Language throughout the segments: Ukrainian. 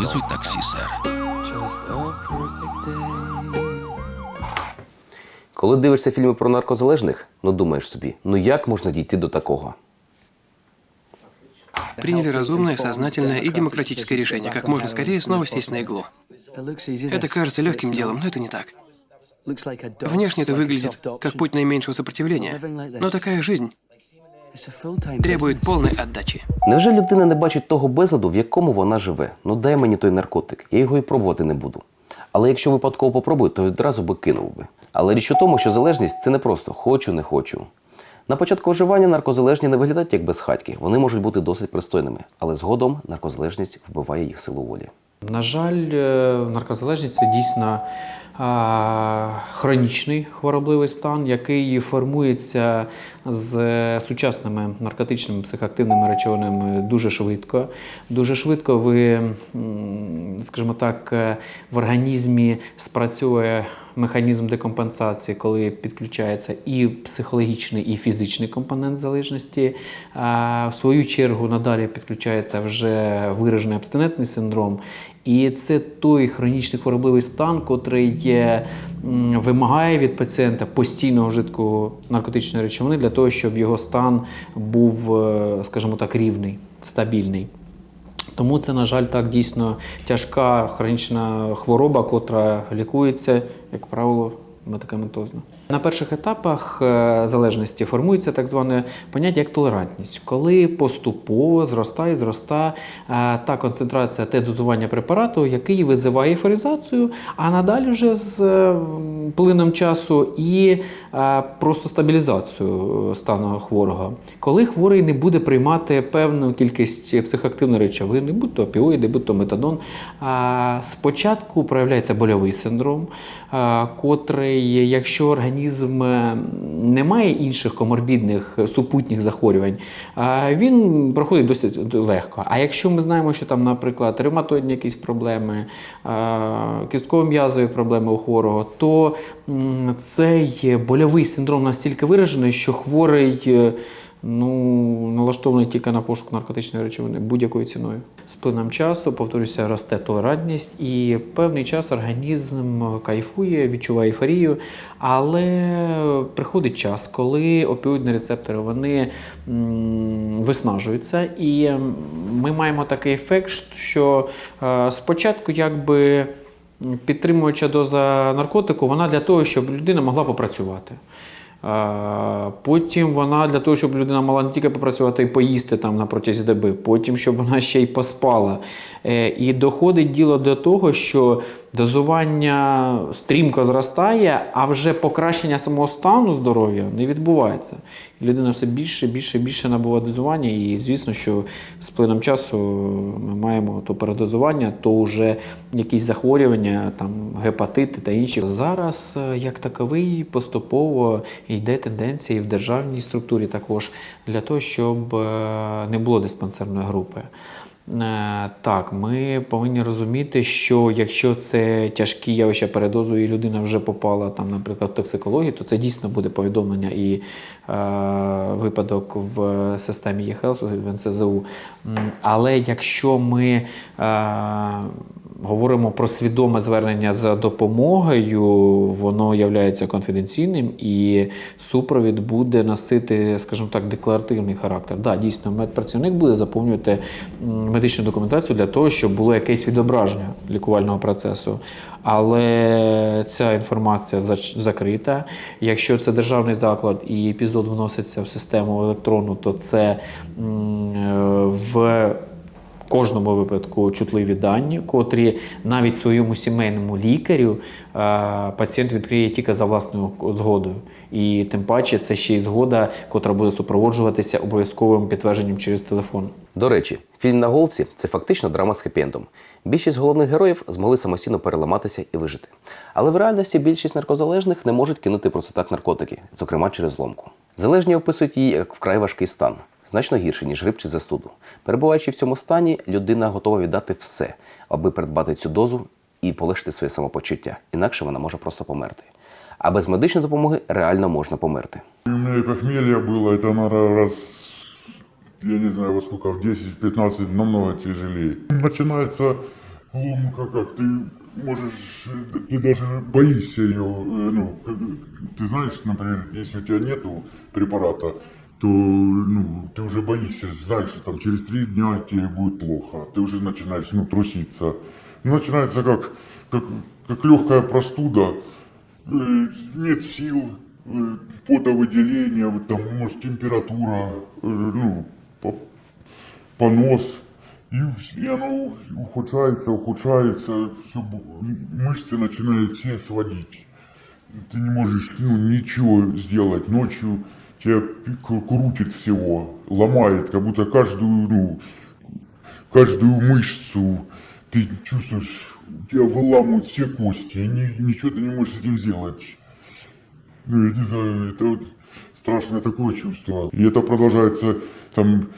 a perfect day. Коли дивишся фільми про наркозалежних, ну думаєш собі, ну як можна дійти до такого? Приняли разумное, сознательное и демократическое решение, как можно скорее снова сесть на иглу. Это кажется легким делом, но это не так. Внешне это выглядит как путь наименьшего сопротивления, но такая жизнь требует полной отдачи. Невже людина не бачить того безладу, в якому вона живе? Ну дай мені той наркотик, я його і пробувати не буду. Але якщо випадково попробую, то одразу би кинув би. Але річ у тому, що залежність це не просто хочу, не хочу. На початку вживання наркозалежні не виглядають як безхатьки. Вони можуть бути досить пристойними, але згодом наркозалежність вбиває їх силу волі. На жаль, е, наркозалежність це дійсно хронічний хворобливий стан, який формується з е, сучасними наркотичними психоактивними речовинами дуже швидко. Дуже швидко ви, скажімо так, е, в організмі спрацьовує механізм декомпенсації, коли підключається і психологічний, і фізичний компонент залежності. В свою чергу надалі підключається вже виражений абстинентний синдром. І це той хронічний хворобливий стан, котрий є, вимагає від пацієнта постійного вжитку наркотичної речовини для того, щоб його стан був, е, скажімо так, рівний, стабільний. Тому це, на жаль, так дійсно тяжка хронічна хвороба, котра лікується, як правило, медикаментозно. На перших етапах е, залежності формується так зване поняття як толерантність, коли поступово зростає, зростає е, та концентрація, те дозування препарату, який визиває ейфоризацію, а надалі вже з е, плином часу і просто стабілізацію стану хворого. Коли хворий не буде приймати певну кількість психоактивної речовини, будь то опіоїди, будь то метадон, спочатку проявляється больовий синдром, котрий, якщо організм е, не має інших коморбідних е, супутніх захворювань, він проходить досить легко. А якщо ми знаємо, що там, наприклад, ревматоїдні якісь проблеми, кістково-м'язові проблеми у хворого, то цей больовий синдром настільки виражений, що хворий. Ну, налаштований тільки на пошук наркотичної речовини будь-якою ціною. З плином часу, повторюся, росте толерантність, і певний час організм кайфує, відчуває ейфорію, але приходить час, коли опіоїдні рецептори вони виснажуються, і ми маємо такий ефект, що е, спочатку якби. Підтримуюча доза наркотику, вона для того, щоб людина могла попрацювати. Потім вона для того, щоб людина мала не тільки попрацювати і поїсти там на протязі доби, потім, щоб вона ще й поспала. Е, І доходить діло до того, що дозування стрімко зростає, а вже покращення самого стану здоров'я не відбувається. І людина все більше, більше, більше набуває дозування. І звісно, що з плином часу ми маємо то передозування, то вже якісь захворювання, там гепатити та інші. Зараз, е, як таковий, поступово йде тенденція і в державній структурі також для того, щоб е, не було диспансерної групи. Е, Так, ми повинні розуміти, що якщо це тяжкі явища передозу, і людина вже попала там, наприклад, в токсикологію, то це дійсно буде повідомлення і е, випадок в системі ЄХелсу в НСЗУ. Але якщо ми е, говоримо про свідоме звернення за допомогою, воно є конфіденційним і супровід буде носити, скажімо так, декларативний характер. Да, дійсно, медпрацівник буде заповнювати медичну документацію для того, щоб було якесь відображення лікувального процесу. Але ця інформація закрита. Якщо це державний заклад і епізод вноситься в систему електронну, то це е, в кожному випадку чутливі дані, котрі навіть своєму сімейному лікарю е, пацієнт відкриє тільки за власною згодою. І тим паче це ще й згода, котра буде супроводжуватися обов'язковим підтвердженням через телефон. До речі, фільм на голці це фактично драма з хеппі-ендом. Більшість головних героїв змогли самостійно переламатися і вижити. Але в реальності більшість наркозалежних не можуть кинути просто так наркотики, зокрема через зломку. Залежні описують її як вкрай важкий стан, значно гірший, ніж грип чи застуду. Перебуваючи в цьому стані, людина готова віддати все, аби придбати цю дозу і полегшити своє самопочуття. Інакше вона може просто померти. а без медичної допомоги реально можна померти. У меня и похмелье было, это, наверное, раз, я не знаю, во сколько, в 10-15 намного тяжелее. Начинается ломка, как ты можешь, ты даже боишься ее, э, ну, ты знаешь, например, если у тебя нету препарата, то ну, ты уже боишься, знаешь, что там через три дня тебе будет плохо, ты уже начинаешь ну, труситься. Начинается как, как, как легкая простуда, Э, нет сил, э, потовыделение, там, может, температура, ну, по- понос. И, вс- и оно ухудшается, ухудшается, все, мышцы начинают все сводить. Ты не можешь ну, ничего сделать. Ночью тебя крутит всего, ломает, как будто каждую, ну, каждую мышцу ты чувствуешь, тебя выламывают все кости, и ни- ничего ты не можешь с этим сделать. Ну, я не знаю, это вот страшное такое чувство. И это продолжается там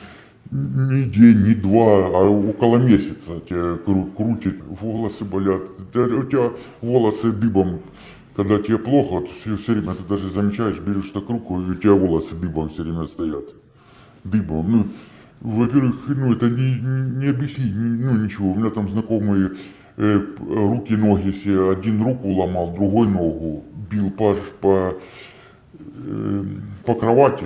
не день, не два, а около месяца тебя кру- крутит, волосы болят. У тебя волосы дыбом, когда тебе плохо, вот все, все время ты даже замечаешь, берешь так руку, и у тебя волосы дыбом все время стоят. Дыбом. Ну, во-первых, ну это не, не объяснить, ну ничего. У меня там знакомые э, руки, ноги все, один руку ломал, другой ногу, бил по, по, э, по кровати.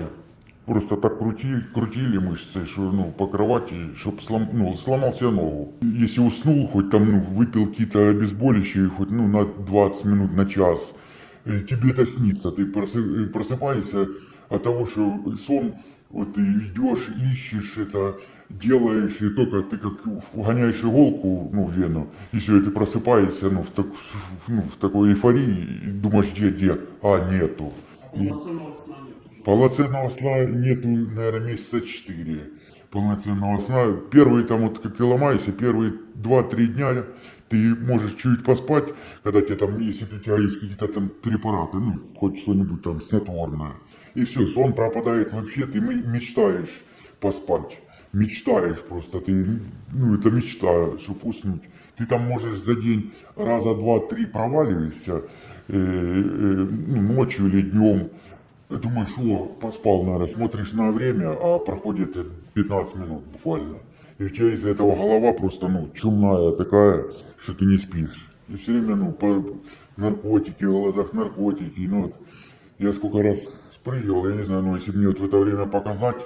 Просто так крути, крутили мышцы, что ну, по кровати, чтобы слом, ну, сломал себе ногу. Если уснул, хоть там ну, выпил какие-то обезболивающие, хоть ну, на 20 минут, на час, тебе это снится. Ты просы- просыпаешься от того, что сон, вот ты идешь, ищешь это, делаешь, и только ты как вгоняешь иголку ну, в вену, и все, и ты просыпаешься ну, в, так, в- ну, в такой эйфории, и думаешь, где, где, а нету. И- Полноценного сна нету, наверное, месяца четыре. Полноценного сна. Первые там, вот как ты ломаешься, первые два-три дня ты можешь чуть поспать, когда тебе там, если у тебя есть какие-то там препараты, ну, хоть что-нибудь там снотворное. И все, сон пропадает вообще, ты ме- мечтаешь поспать. Мечтаешь просто, ты, ну, это мечта, чтобы уснуть. Ты там можешь за день раза два-три проваливаешься, э, э, ну, ночью или днем, Думаешь, о, поспал, наверное, смотришь на время, а проходит 15 минут буквально. И у тебя из-за этого голова просто, ну, чумная такая, что ты не спишь. И все время, ну, по наркотики, в глазах наркотики, ну, вот. Я сколько раз спрыгивал, я не знаю, ну, если мне вот в это время показать,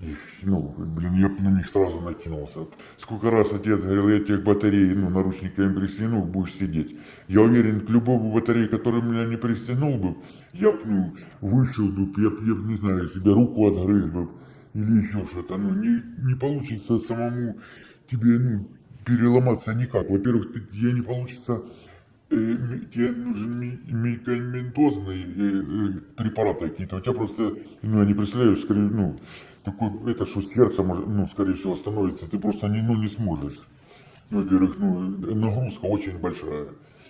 их, ну, блин, я бы на них сразу накинулся. Сколько раз отец говорил, я тех батарей, ну, наручниками пристегну, будешь сидеть. Я уверен, к любой бы батарее, который меня не пристегнул бы, я бы, ну, вышел бы, я бы, не знаю, себе руку отгрыз бы, или еще что-то. Ну, не, не получится самому тебе, ну, переломаться никак. Во-первых, тебе не получится э, тебе нужен ми- медикаментозные э, э, препараты какие-то. У тебя просто, ну, я не представляю, скорее, ну, такой, это что сердце, может, ну, скорее всего, остановится. Ты просто не, ну, не сможешь. Ну, во-первых, ну, нагрузка очень большая.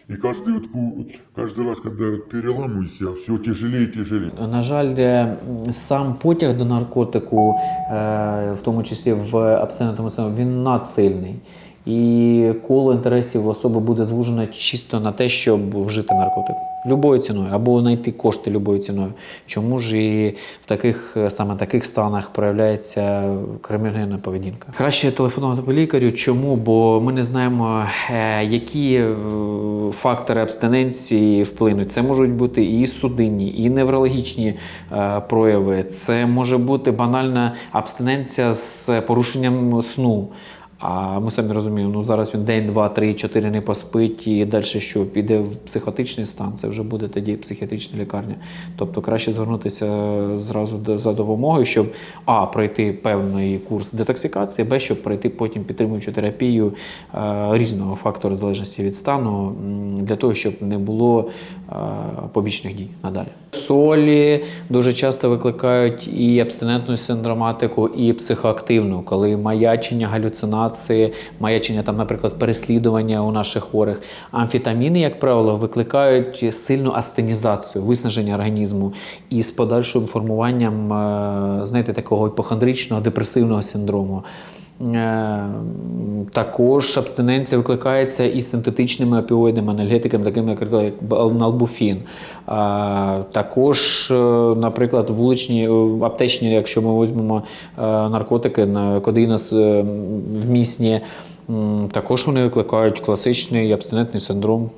И каждый, вот, ку- каждый раз, когда вот переламываешься, все тяжелее и тяжелее. На жаль, е, м, сам потяг до наркотику, е, в тому числі в абстинентному стані, він надсильний. І коло інтересів особи буде звужено чисто на те, щоб вжити наркотик. Любою ціною або знайти кошти любою ціною. Чому ж і в таких е, саме таких станах проявляється криміногенна поведінка? Краще телефонувати по лікарю. Чому? Бо ми не знаємо, е, які е, фактори абстиненції вплинуть. Це можуть бути і судинні, і неврологічні прояви. Це може бути банальна абстиненція з порушенням сну. А ми самі розуміємо, ну зараз він день, два, три, чотири не поспить і далі що піде в психотичний стан, це вже буде тоді психіатрична лікарня. Тобто краще звернутися зразу до- за допомогою, щоб а пройти певний курс детоксикації, б, щоб пройти потім підтримуючу терапію е, різного фактору залежності від стану, для того, щоб не було е, побічних дій надалі. Солі дуже часто викликають і абстинентну синдроматику, і психоактивну, коли маячення, галюцинації, маячення там, наприклад, переслідування у наших хворих. Амфетаміни, як правило, викликають сильну астенізацію, виснаження організму і з подальшим формуванням, е, знаєте, такого іпохондричного депресивного синдрому. Е, Також абстиненція викликається і синтетичними опіоїдами, анальгетиками, такими як налбуфін. Також, е, наприклад, вуличні е, аптечні, якщо ми візьмемо е, наркотики на кодеїнос е, вмісні. Також вони викликають класичний абстинентний синдром.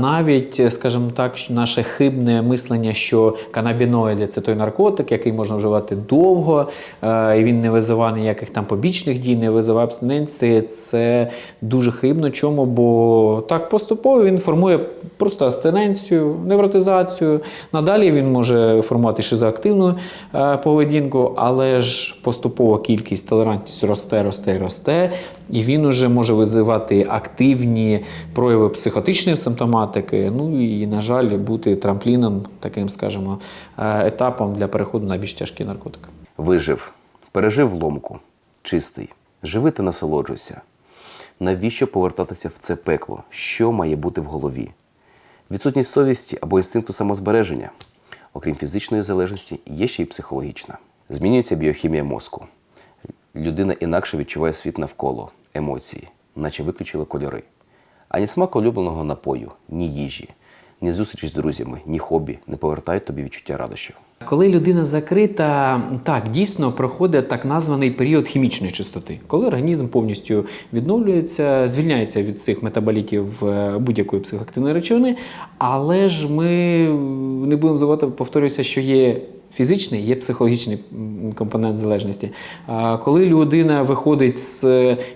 Навіть, скажімо так, наше хибне мислення, що канабіноїди це той наркотик, який можна вживати довго, е, і він не визиває ніяких там побічних дій, не визиває абстиненції. Це дуже хибно. Чому? Бо так поступово він формує просто абстиненцію, невротизацію. Надалі він може формувати шизоактивну е, поведінку, але ж поступово кількість толерантність росте, росте росте. І він уже може визивати активні прояви психотичної симптоматики. Ну і, на жаль, бути трампліном, таким, скажімо, е, етапом для переходу на більш тяжкі наркотики. Вижив, пережив ломку, чистий, живи та насолоджуйся. Навіщо повертатися в це пекло? Що має бути в голові? Відсутність совісті або інстинкту самозбереження, окрім фізичної залежності, є ще й психологічна. Змінюється біохімія мозку. Людина інакше відчуває світ навколо, емоції, наче виключила кольори. Ані смак улюбленого напою, ні їжі, ні зустріч з друзями, ні хобі не повертають тобі відчуття радощів. Коли людина закрита, так дійсно проходить так названий період хімічної чистоти, коли організм повністю відновлюється, звільняється від цих метаболітів е, будь-якої психоактивної речовини. Але ж ми не будемо забувати, повторюся, що є. Фізичний є психологічний компонент залежності. А Коли людина виходить з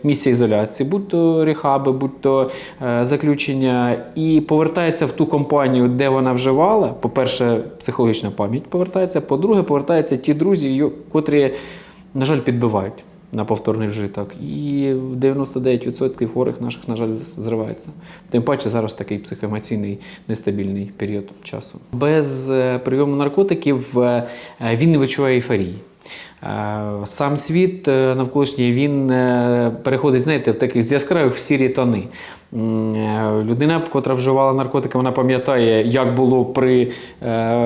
місця ізоляції, будь то рехаби, будь то е, заключення, і повертається в ту компанію, де вона вживала, по-перше, психологічна пам'ять повертається, по-друге, повертаються ті друзі, котрі, на жаль, підбивають на повторний вжиток. І 99% хворих наших, на жаль, зривається. Тим паче зараз такий психоемоційний нестабільний період часу. Без е, прийому наркотиків е, е, він не відчуває ейфорії. Е, Сам світ е, навколишній він е, переходить, знаєте, в таких з яскравих в сірі тони. Людина, котра вживала наркотики, вона пам'ятає, як було при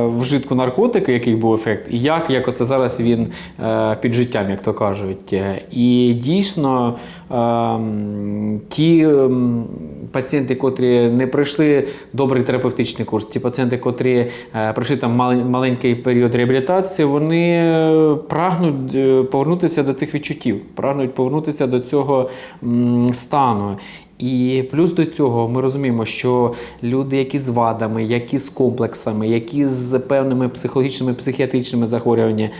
вжитку наркотики, який був ефект, і як, як оце зараз він під життям, як то кажуть. І дійсно ті пацієнти, котрі не пройшли добрий терапевтичний курс, ті пацієнти, котрі е, пройшли там маленький період реабілітації, вони е, прагнуть е, повернутися до цих відчуттів, прагнуть повернутися до цього стану. І плюс до цього ми розуміємо, що люди, які з вадами, які з комплексами, які з певними психологічними психіатричними захворюваннями,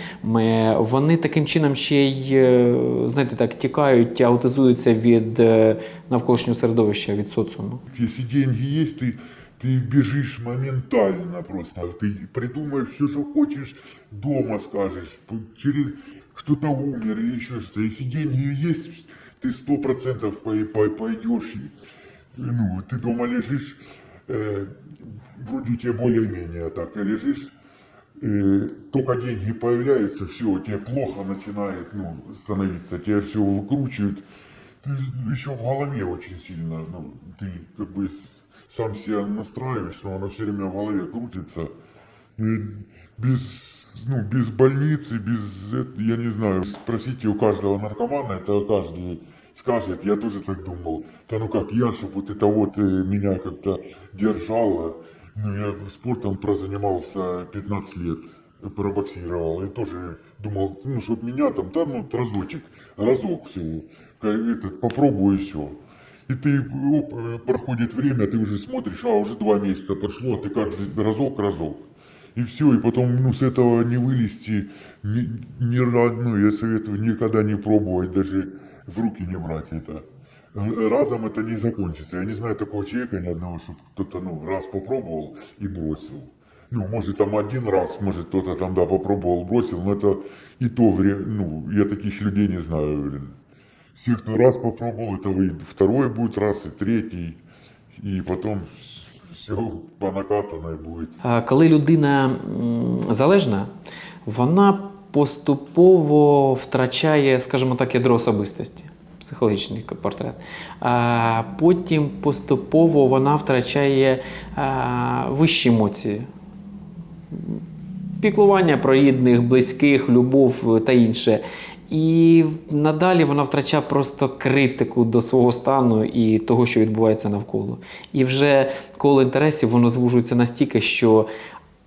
вони таким чином ще й е, знаєте, так тікають, аутизуються від е, навколишнього середовища, від соціуму. Если деньги есть, ты, ты бежишь моментально просто. Ты придумаешь все, что хочешь, дома скажешь, п- через кто-то умер или еще что-то. Если деньги есть, Ты сто процентов пойдешь. и, Ну, ты дома лежишь, э, вроде тебе более-менее так и лежишь, э, только деньги появляются, все, тебе плохо начинает ну, становиться, тебя все выкручивают. Ты еще в голове очень сильно, ну, ты как бы сам себя настраиваешь, что оно все время в голове крутится. И без, ну, без больницы, без, я не знаю, спросите у каждого наркомана, это каждый скажет, я тоже так думал. Да ну как, я, чтобы вот это вот э, меня как-то держало. Ну, я спортом прозанимался 15 лет, пробоксировал, и тоже думал, ну, чтобы меня там, да, ну, разочек, разок все, этот, попробую и все. И ты, оп, э, проходит время, ты уже смотришь, а уже два месяца прошло, а ты каждый разок, разок. И все, и потом, ну, с этого не вылезти ни, ни ну, я советую никогда не пробовать, даже в руки не брать это. Э, Разом это не закончится. Я не знаю такого человека ни одного, чтобы кто-то, ну, раз попробовал и бросил. Ну, может, там один раз, может, кто-то там, да, попробовал, бросил, но это и то время, ну, я таких людей не знаю, блин. Все, кто раз попробовал, это вы второй будет раз, и третий, и потом все по накатанной будет. А Коли людина м, залежна, вона поступово втрачає, скажімо так, ядро особистості, психологічний портрет. Потім поступово вона втрачає вищі емоції. Піклування про рідних, близьких, любов та інше. І надалі вона втрачає просто критику до свого стану і того, що відбувається навколо. І вже коло інтересів воно звужується настільки, що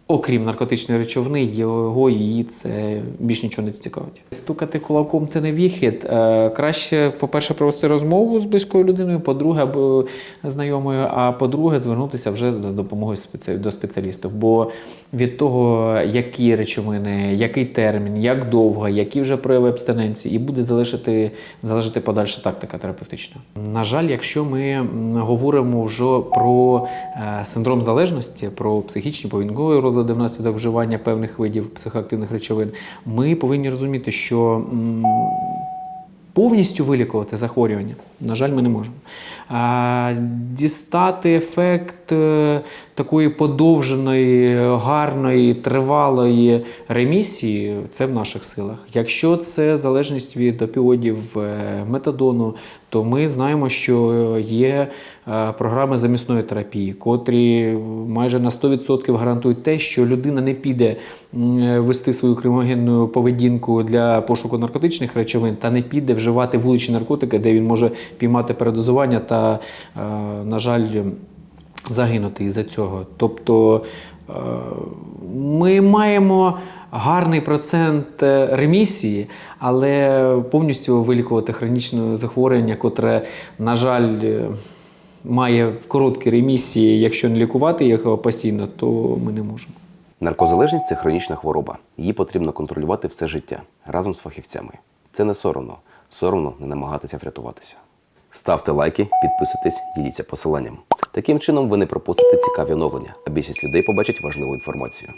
окрім наркотичної речовини, його її це більш нічого не цікавить. Стукати кулаком це не вихід. Е, Краще, по-перше, провести розмову з близькою людиною, по-друге, або знайомою, а по-друге, звернутися вже за допомогою до спеціалістів. Бо від того, які речовини, який термін, як довго, які вже прояви абстиненції, і буде залежати, залежати подальша тактика терапевтична. На жаль, якщо ми говоримо вже про е, синдром залежності, про психічні поведінкові розлади внаслідок вживання певних видів психоактивних речовин, ми повинні розуміти, що повністю вилікувати захворювання, на жаль, ми не можемо. Дістати ефект такої подовженої, гарної, тривалої ремісії це в наших силах. Якщо це залежність від опіодів, е, метадону, то ми знаємо, що є е, програми замісної терапії, котрі майже на 100% гарантують те, що людина не піде вести свою кримогенну поведінку для пошуку наркотичних речовин та не піде вживати вуличні наркотики, де він може піймати передозування та, е, на жаль, загинути із-за цього. Тобто е, ми маємо гарний процент е, ремісії, але повністю вилікувати хронічне захворювання, котре, на жаль, е, має короткі ремісії, якщо не лікувати його постійно, то ми не можемо. Наркозалежність це хронічна хвороба. Її потрібно контролювати все життя разом з фахівцями. Це не соромно. Соромно не намагатися врятуватися. Ставте лайки, підписуйтесь, діліться посиланням. Таким чином ви не пропустите цікаві оновлення, а більшість людей побачить важливу інформацію.